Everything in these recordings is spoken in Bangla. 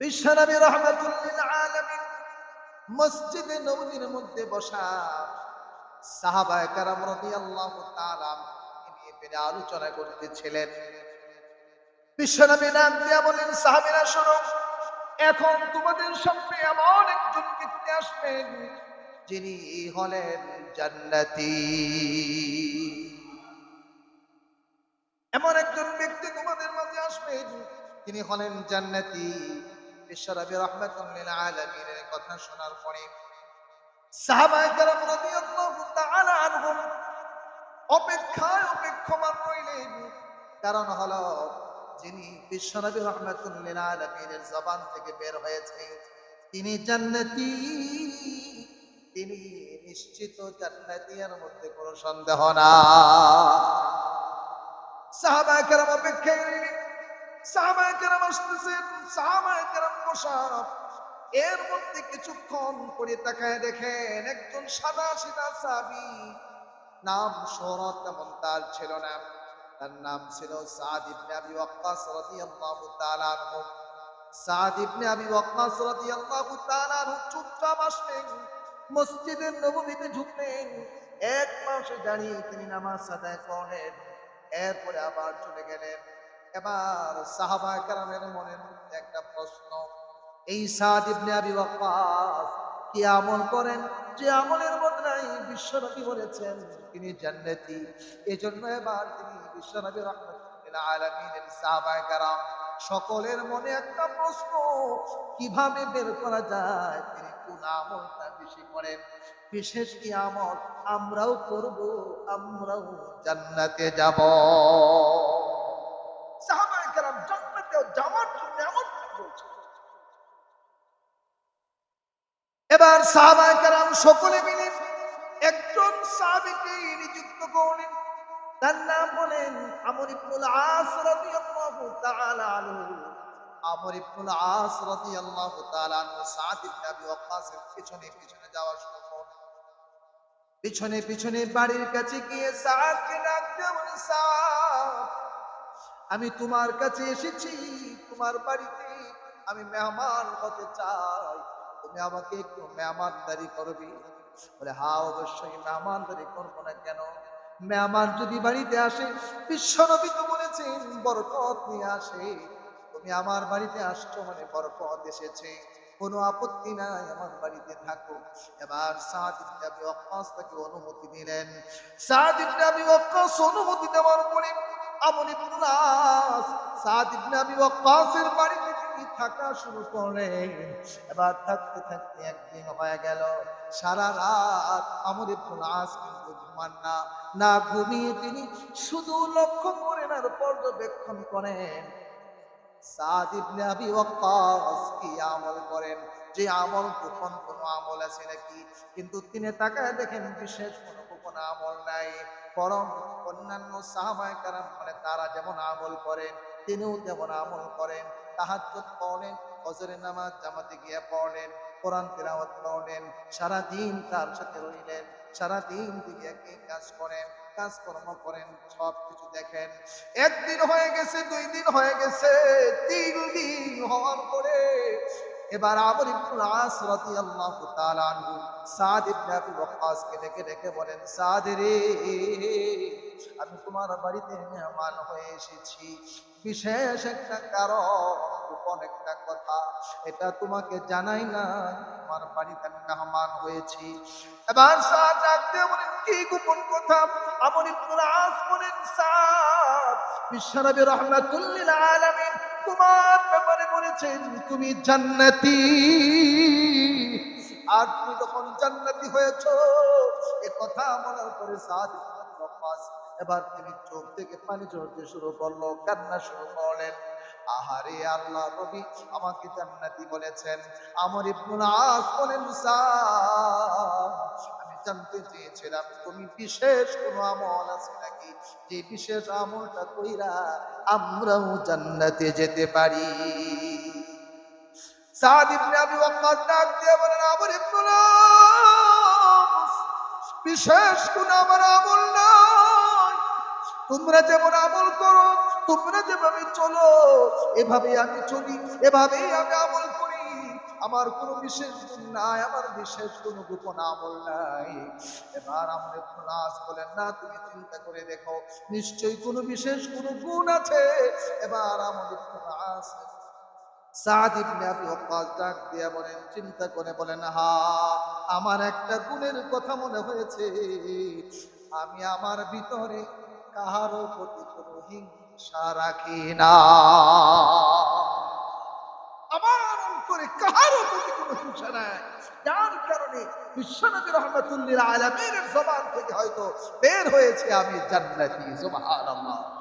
বিশ্বনবী রহমাতুল্লিল আলামিন মসজিদে নববীর মধ্যে বসা সাহাবায়ে কারাম রাদিয়াল্লাহু তাআলা নিয়ে আলোচনা করতেছিলেন। বিশ্বনবী নাম দিয়া বলেন সাহাবীরা, শোনো, এখন তোমাদের সামনে এমন একজন ব্যক্তি আসবেন যিনি হলেন জান্নাতি। এমন একজন ব্যক্তি তোমাদের মাঝে আসবেন তিনি হলেন জান্নাতি। কারণ যিনি আলামিনের জবান থেকে বের হয়েছে, তিনি জান্নাতি। তিনি নিশ্চিত জান্নাতি এর মধ্যে কোনো সন্দেহ না সাহাবায়ে কেরাম অপেক্ষায় রইলেন। এর মধ্যে কিছুক্ষণ পরে তাকায় দেখেন একজন সাদা সাহাবী। নাম তেমন তার ছিল না। তার নাম ছিল সাদ সাদ মসজিদের ঢুকলেন এক মাসে দাঁড়িয়ে তিনি নামাজ আদায় করলেন। এরপরে আবার চলে গেলেন। এবার সাহাবা একটা প্রশ্ন। এই কি আমল করেন? যে আমলের বদলাই বিশ্বনবী বলেছেন, তিনি জান্নাতি। এজন্য এবার তিনি বিশ্বনবী রহমতুল্লাহ কেরাম, সকলের মনে একটা প্রশ্ন, কীভাবে বের করা যায়? তিনি কোন আমলটা বেশি করেন? বিশেষ কি আমল, আমরাও করব, আমরাও জান্নাতে যাব সাহাবায়ে কেরাম জান্নাতে যাওয়ার জন্য এমন বলছে এবার সাহাবায়ে কেরাম সকলে মিলে একজন সাহাবীকে নিযুক্ত করলেন। তার নাম হলেন আমর ইবনুল আস রাদিয়াল্লাহু তাআলা আনহু। আমর ইবনুল আস রাদিয়াল্লাহু তাআলা আনহু সাদ ইবনে আবি ওয়াক্কাসের পিছনে পিছনে যাওয়া শুরু করলেন পিছনে পিছনে বাড়ির কাছে গিয়ে সাদকে ডাক দিয়ে সাদ, আমি তোমার কাছে এসেছি, তোমার বাড়িতে আমি মেহমান হতে চাই। তুমি আমাকে একটু মেহমানদারি করবি? বলে হ্যাঁ অবশ্যই মেহমানদারি করব না কেন? মেহমান যদি বাড়িতে আসে বিশ্বনবী তো বলেছেন, বরকত নিয়ে আসে। তুমি আমার বাড়িতে আসছো মানে বরকত এসেছে। কোনো আপত্তি নাই, আমার বাড়িতে থাকো। এবার সাদ ইবনে আবি তাকে অনুমতি দিলেন। সাদ ইবনে আবি অনুমতি দেওয়ার পরে ইবনুল আস সাদ ইবনে আবি বাড়িতে তিনি থাকা শুরু করলেন এবার থাকতে থাকতে একদিন হয়ে গেল, সারা রাত আমর ইবনুল কিন্তু ঘুমান না। না ঘুমিয়ে তিনি শুধু লক্ষ্য করেন আর পর্যবেক্ষণ করেন। কি আমল করেন? যে আমল গোপন কোনো আমল আছে নাকি? কিন্তু তিনি তাকায় দেখেন বিশেষ কোনো গোপন আমল নাই। বরং অন্যান্য সাহাবায়ে মানে তারা যেমন আমল করেন, তিনিও তেমন আমল করেন। তাহাজ্জুদ পড়েন, ফজরের নামাজ জামাতে গিয়ে পড়লেন কোরআন তেলাওয়াত করলেন সারা দিন তার সাথে রইলেন সারা দিন একই কাজ করেন, কাজকর্ম করেন সব কিছু দেখেন। একদিন হয়ে গেছে, দুই দিন হয়ে গেছে, তিন দিন হওয়ার পরে এবার আমর ইবনুল আস রাদিয়াল্লাহু তাআলা আনহু সাদ ইবনে আবি ওয়াক্কাসকে ডেকে ডেকে বলেন, সাদ রে, আমি তোমার বাড়িতে মেহমান হয়ে এসেছি। বিশেষ একটা কারণ গোপন একটা কথা, এটা তোমাকে জানাই না, তোমার বাড়িতে আমি মেহমান হয়েছি। এবার বলেন কি গোপন কথা? আমর বলেন বিশ্বনবী রহমাতুল্লিল আলামিন তোমার ব্যাপারে বলেছেন, তুমি জান্নাতি। আর তুমি যখন জান্নাতি হয়েছো, এ কথা বলার পরে সাদ এবার তিনি চোখ থেকে পানি ঝরতে শুরু করল, কান্না শুরু করলেন। আহারে আল্লাহ নবী, আমাকে জান্নাতি বলেছেন। আমর ইবনুল আস বলেন আমি জানতে চেয়েছিলাম, তুমি বিশেষ কোনো আমল আছে নাকি? যে বিশেষ আমলটা কইরা আমরাও জান্নাতে যেতে পারি। সাদ ইবনে আবি ওয়াক্কাস ডাক দিয়ে বলেন, আমর ইবনুল বিশেষ কোন আমার আমল নাই। তোমরা যেমন আমল করো তোমরা যেভাবে চলো, এভাবে আমি চলি, এভাবেই আমি আমল করি। আমার কোনো বিশেষ গুণ নাই, আমার বিশেষ কোনো গোপন আমল নাই। এবার আমাদের প্লাস বলেন না, তুমি চিন্তা করে দেখো, নিশ্চয়ই কোনো বিশেষ কোনো গুণ আছে। এবার আমাদের বলেন, চিন্তা করে বলেন, হা, আমার একটা গুণের কথা মনে হয়েছে। আমি আমার ভিতরে কাহারও প্রতি কোনো হিংসা রাখি না। আমার অন্তরে কাহারও প্রতি কোনো হিংসা নাই। যার কারণে বিশ্বনবী রহমতুল্লিল আলমীর জবান থেকে হয়তো বের হয়েছে আমি জান্নাতি, সুবহানাল্লাহ।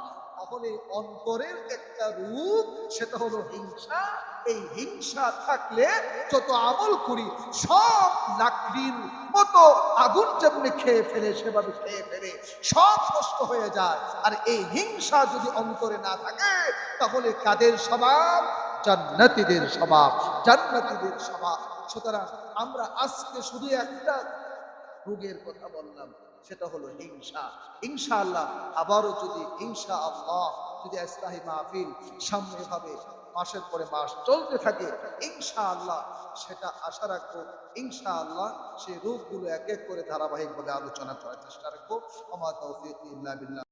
তাহলে অন্তরের একটা রূপ, সেটা হলো হিংসা। এই হিংসা থাকলে যত আমল করি, সব লাকড়ির মতো আগুন যেমনি খেয়ে ফেলে, সেভাবে খেয়ে ফেলে, সব নষ্ট হয়ে যায়। আর এই হিংসা যদি অন্তরে না থাকে, তাহলে কাদের স্বভাব? জান্নাতীদের স্বভাব জান্নাতীদের স্বভাব। সুতরাং আমরা আজকে শুধু একটা রোগের কথা বললাম। সেটা হলো হিংসা। হিংসা আল্লাহ আবারও যদি হিংসা আল্লাহ যদি ইসলাহী মাহফিল সামনে ভাবে মাসের পরে মাস চলতে থাকে ইনশা আল্লাহ সেটা আশা রাখব ইনশা আল্লাহ সেই রূপগুলো এক এক করে ধারাবাহিকভাবে আলোচনা করার চেষ্টা রাখব। আমার তৌফিক ইল্লা